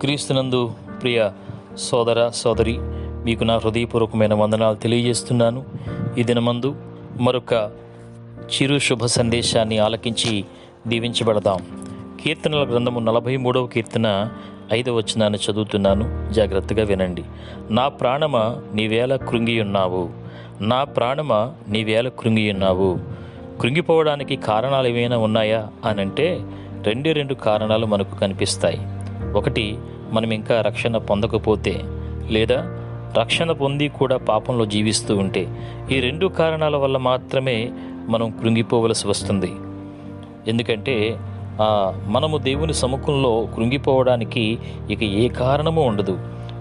క్రీస్తునందు ప్రియ సోదర సోదరి మీకు నా హృదయపూర్వకమైన వందనాలు తెలియజేస్తున్నాను. ఈ దినమందు మరొక చిరు శుభ సందేశాన్ని ఆలకించి దీవించబడదాం. కీర్తనల గ్రంథము నలభై మూడవ కీర్తన ఐదవ వచనాన్ని చదువుతున్నాను. జాగ్రత్తగా వినండి. నా ప్రాణమ నీవేళ కృంగి ఉన్నావు నా ప్రాణమ నీవేళ కృంగి ఉన్నావు కృంగిపోవడానికి కారణాలు ఏమైనా ఉన్నాయా? అని అంటే రెండే రెండు కారణాలు మనకు కనిపిస్తాయి. ఒకటి మనం ఇంకా రక్షణ పొందకపోతే లేదా రక్షణ పొంది కూడా పాపంలో జీవిస్తూ ఉంటే ఈ రెండు కారణాల వల్ల మాత్రమే మనం కృంగిపోవలసి వస్తుంది. ఎందుకంటే మనము దేవుని సముఖంలో కృంగిపోవడానికి ఇక ఏ కారణము ఉండదు.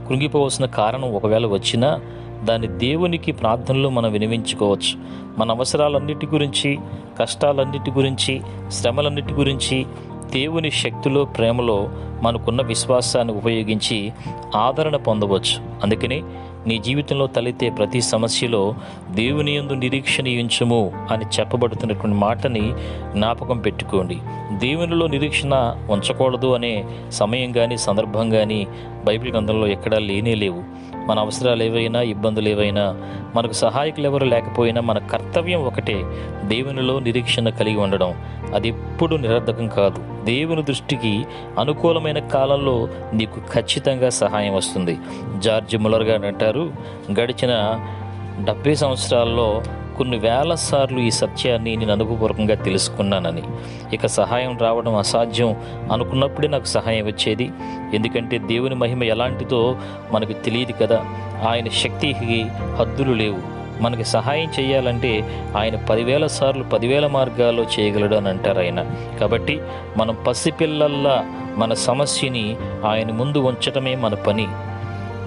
కృంగిపోవలసిన కారణం ఒకవేళ వచ్చినా దాన్ని దేవునికి ప్రార్థనలో మనం వినిపించుకోవచ్చు మన అవసరాలన్నిటి గురించి కష్టాలన్నిటి గురించి శ్రమలన్నిటి గురించి దేవుని శక్తిలో ప్రేమలో మనకున్న విశ్వాసాన్ని ఉపయోగించి ఆదరణ పొందవచ్చు. అందుకని నీ జీవితంలో తలెత్తే ప్రతి సమస్యలో దేవుని యందు నిరీక్షణ ఉంచుము అని చెప్పబడుతున్నటువంటి మాటని జ్ఞాపకం పెట్టుకోండి. దేవునిలో నిరీక్షణ ఉంచకూడదు అనే సమయం కానీ సందర్భం కానీ బైబిల్ గ్రంథంలో ఎక్కడా లేనే లేవు. మన అవసరాలు ఏవైనా ఇబ్బందులు ఏవైనా మనకు సహాయకులు ఎవరు లేకపోయినా మన కర్తవ్యం ఒకటే దేవునిలో నిరీక్షణ కలిగి ఉండడం. అది ఎప్పుడు నిరర్ధకం కాదు. దేవుని దృష్టికి అనుకూలమైన కాలంలో నీకు ఖచ్చితంగా సహాయం వస్తుంది. జార్జ్ ములర్ గారు అంటారు గడిచిన డెబ్బై సంవత్సరాల్లో కొన్ని వేల సార్లు ఈ సత్యాన్ని నేను అనుభవపూర్వకంగా తెలుసుకున్నానని. ఇక సహాయం రావడం అసాధ్యం అనుకున్నప్పుడే నాకు సహాయం వచ్చేది. ఎందుకంటే దేవుని మహిమ ఎలాంటిదో మనకు తెలియదు కదా. ఆయన శక్తికి హద్దులు లేవు. మనకి సహాయం చేయాలంటే ఆయన పదివేల సార్లు పదివేల మార్గాల్లో చేయగలడు అని అంటారు ఆయన. కాబట్టి మనం పసిపిల్లల్లా మన సమస్యని ఆయన ముందు ఉంచటమే మన పని.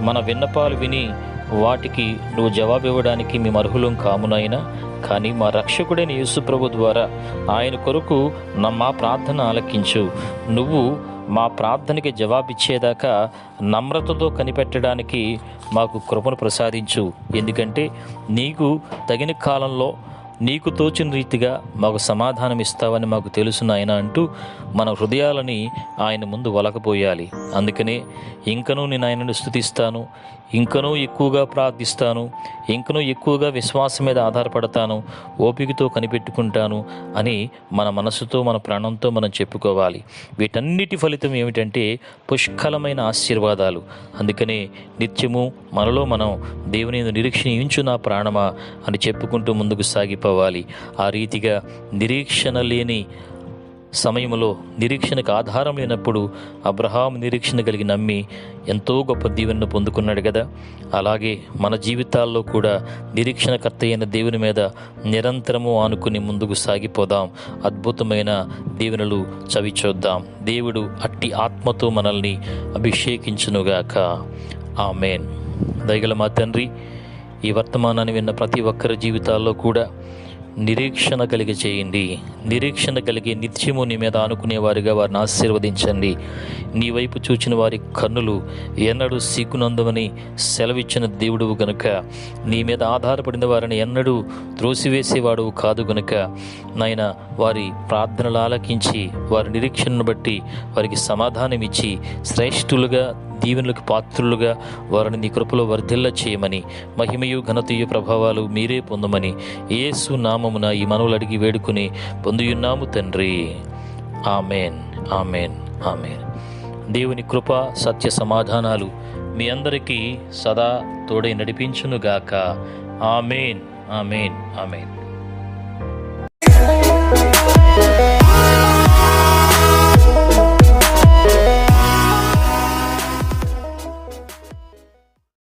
మన విన్నపాలు విని వాటికి నువ్వు జవాబు ఇవ్వడానికి మేము అర్హులం కామునైనా కానీ మా రక్షకుడైన యేసుప్రభు ద్వారా ఆయన కొరకు నా మా ప్రార్థన ఆలకించు. నువ్వు మా ప్రార్థనకి జవాబిచ్చేదాకా నమ్రతతో కనిపెట్టడానికి మాకు కృపను ప్రసాదించు. ఎందుకంటే నీకు తగిన కాలంలో నీకు తోచిన రీతిగా మాకు సమాధానం ఇస్తావని మాకు తెలుసు నాయన అంటూ మన హృదయాలని ఆయన ముందు వలకపోయాలి. అందుకనే ఇంకనూ నేను ఆయనను స్థుతిస్తాను ఇంకనూ ఎక్కువగా ప్రార్థిస్తాను ఇంకనూ ఎక్కువగా విశ్వాసం మీద ఆధారపడతాను ఓపికతో కనిపెట్టుకుంటాను అని మన మనసుతో మన ప్రాణంతో మనం చెప్పుకోవాలి. వీటన్నిటి ఫలితం ఏమిటంటే పుష్కలమైన ఆశీర్వాదాలు. అందుకనే నిత్యము మనలో మనం దేవుని నిరీక్షణ ఇంచు నా ప్రాణమా అని చెప్పుకుంటూ ముందుకు సాగిపో సాగిపోవాలి ఆ రీతిగా నిరీక్షణ లేని సమయంలో నిరీక్షణకు ఆధారం లేనప్పుడు అబ్రహాం నిరీక్షణ కలిగి నమ్మి ఎంతో గొప్ప దీవెనను పొందుకున్నాడు కదా. అలాగే మన జీవితాల్లో కూడా నిరీక్షణకర్త అయిన దేవుని మీద నిరంతరము ఆనుకుని ముందుకు సాగిపోదాం. అద్భుతమైన దీవెనలు చవి చూద్దాం. దేవుడు అట్టి ఆత్మతో మనల్ని అభిషేకించునుగాక. ఆమెన్. దయగల మా తండ్రి ఈ వర్తమానాన్ని విన్న ప్రతి ఒక్కరి జీవితాల్లో కూడా నిరీక్షణ కలిగి చేయండి. నిరీక్షణ కలిగి నిత్యము నీ మీద ఆనుకునేవారిగా వారిని ఆశీర్వదించండి. నీ వైపు చూచిన వారి కన్నులు ఎన్నడూ సిగ్గునందమని సెలవిచ్చిన దేవుడువు గనుక నీ మీద ఆధారపడిన వారిని ఎన్నడూ త్రోసివేసేవాడు కాదు గనుక నాయన వారి ప్రార్థనలు ఆలకించి వారి నిరీక్షణను బట్టి వారికి సమాధానం ఇచ్చి శ్రేష్ఠులుగా దీవెనలకు పాత్రులుగా వారిని నీ కృపలో వర్ధిల్ల చేయమని మహిమయు ఘనతయు ప్రభావాలు మీరే పొందమని యేసు నామమున ఈ మనవులు అడిగి వేడుకుని పొందియున్నాము తండ్రి. ఆమెన్. ఆమెన్. ఆమెన్. దేవుని కృప సత్య సమాధానాలు మీ అందరికీ సదా తోడై నడిపించునుగాక. ఆమెన్. ఆమెన్. ఆమెన్.